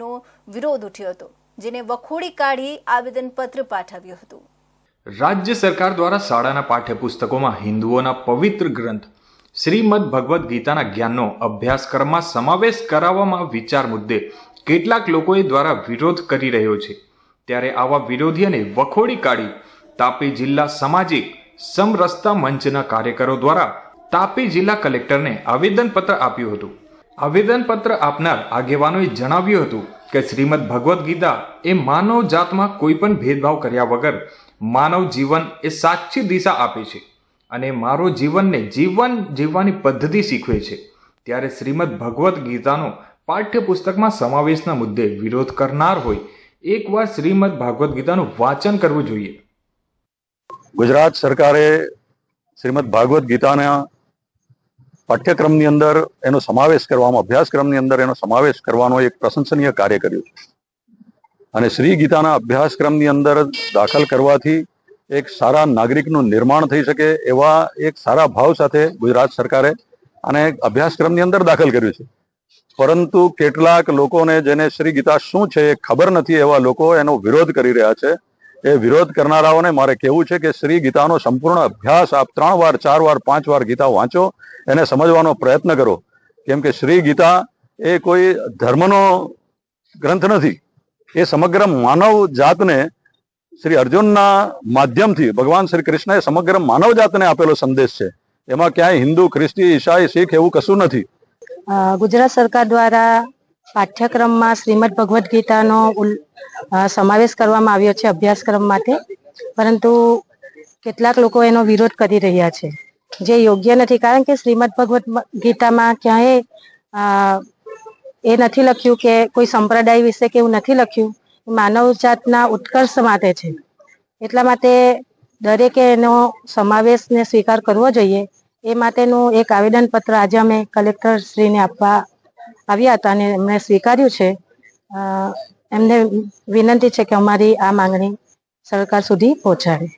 તેનો વિરોધ ઉઠ્યો હતો, જેને વખોડી કાઢી આવેદનપત્ર પાઠવ્યું હતું. રાજ્ય સરકાર દ્વારા શાળાના પાઠ્યપુસ્તકોમાં હિન્દુઓના પવિત્ર ગ્રંથ, શ્રીમદ ભગવદ્ ગીતાના જ્ઞાનનો અભ્યાસક્રમમાં સમાવેશ કરાવવામાં વિચાર મુદ્દે કેટલાક લોકોએ દ્વારા વિરોધ કરી રહ્યો છે. ત્યારે આવા વિરોધીઓને વખોડી કાઢી તાપી જિલ્લા સામાજિક સમરસતા મંચના કાર્યકરો દ્વારા તાપી જિલ્લા કલેક્ટરને આવેદનપત્ર આપ્યું હતું. આવેદનપત્ર આપનાર આગેવાનોએ જણાવ્યું હતું કે શ્રીમદ ભગવદ્ ગીતા એ માનવ જાતમાં કોઈ પણ ભેદભાવ કર્યા વગર માનવ જીવન એ સાચી દિશા આપે છે અને મારો જીવનને જીવન જીવવાની પદ્ધતિ શીખવે છે. ત્યારે શ્રીમદ ભગવદ્ ગીતાનો પાઠ્યપુસ્તકમાં સમાવેશના મુદ્દે વિરોધ કરનાર હોય, એકવાર શ્રીમદ ભાગવદ્ ગીતાનું વાંચન કરવું જોઈએ. ગુજરાત સરકારે શ્રીમદ ભાગવત ગીતાના પાઠ્યક્રમની અંદર એનો સમાવેશ કરવામાં, અભ્યાસક્રમની અંદર એનો સમાવેશ કરવાનો એક પ્રશંસનીય કાર્ય કર્યું છે. અને શ્રી ગીતાના અભ્યાસક્રમની અંદર દાખલ કરવાથી એક સારા નાગરિકનું નિર્માણ થઈ શકે એવા એક સારા ભાવ સાથે ગુજરાત સરકારે આને અભ્યાસક્રમની અંદર દાખલ કર્યું છે. પરંતુ કેટલાક લોકોને જેને શ્રી ગીતા શું છે એ ખબર નથી એવા લોકો એનો વિરોધ કરી રહ્યા છે. એ વિરોધ કરનારાઓને મારે કહેવું છે કે શ્રી ગીતાનો સંપૂર્ણ અભ્યાસ આપ ત્રણ વાર, ચાર વાર, પાંચ વાર ગીતા વાંચો, એને સમજવાનો પ્રયત્ન કરો. કેમ કે શ્રી ગીતા એ કોઈ ધર્મનો ગ્રંથ નથી. એ સમગ્ર માનવ જાતને શ્રી અર્જુનના માધ્યમથી, ભગવાન શ્રી કૃષ્ણએ સમગ્ર માનવ જાતને આપેલો સંદેશ છે. એમાં ક્યાંય હિન્દુ, ખ્રિસ્તી, ઈસાઈ, શીખ એવું કશું નથી. ગુજરાત સરકાર દ્વારા પાઠ્યક્રમમાં શ્રીમદ ભગવદ્ ગીતાનો સમાવેશ કરવામાં આવ્યો છે અભ્યાસક્રમ માટે. પરંતુ કેટલાક લોકો એનો વિરોધ કરી રહ્યા છે. જે યોગ્ય નથી. કારણ કે શ્રીમદ ભગવદ્ ગીતામાં ક્યાંય એ નથી લખ્યું કે કોઈ સંપ્રદાય વિશે કે એવું નથી લખ્યું. માનવ જાતના ઉત્કર્ષ માટે છે. એટલા માટે દરેકે એનો સમાવેશને સ્વીકાર કરવો જોઈએ. એ માટેનું એક આવેદનપત્ર આજે અમે કલેક્ટર શ્રીને આપવા આવ્યા હતા અને એમણે સ્વીકાર્યું છે. એમને વિનંતી છે કે અમારી આ માંગણી સરકાર સુધી પહોંચાડે.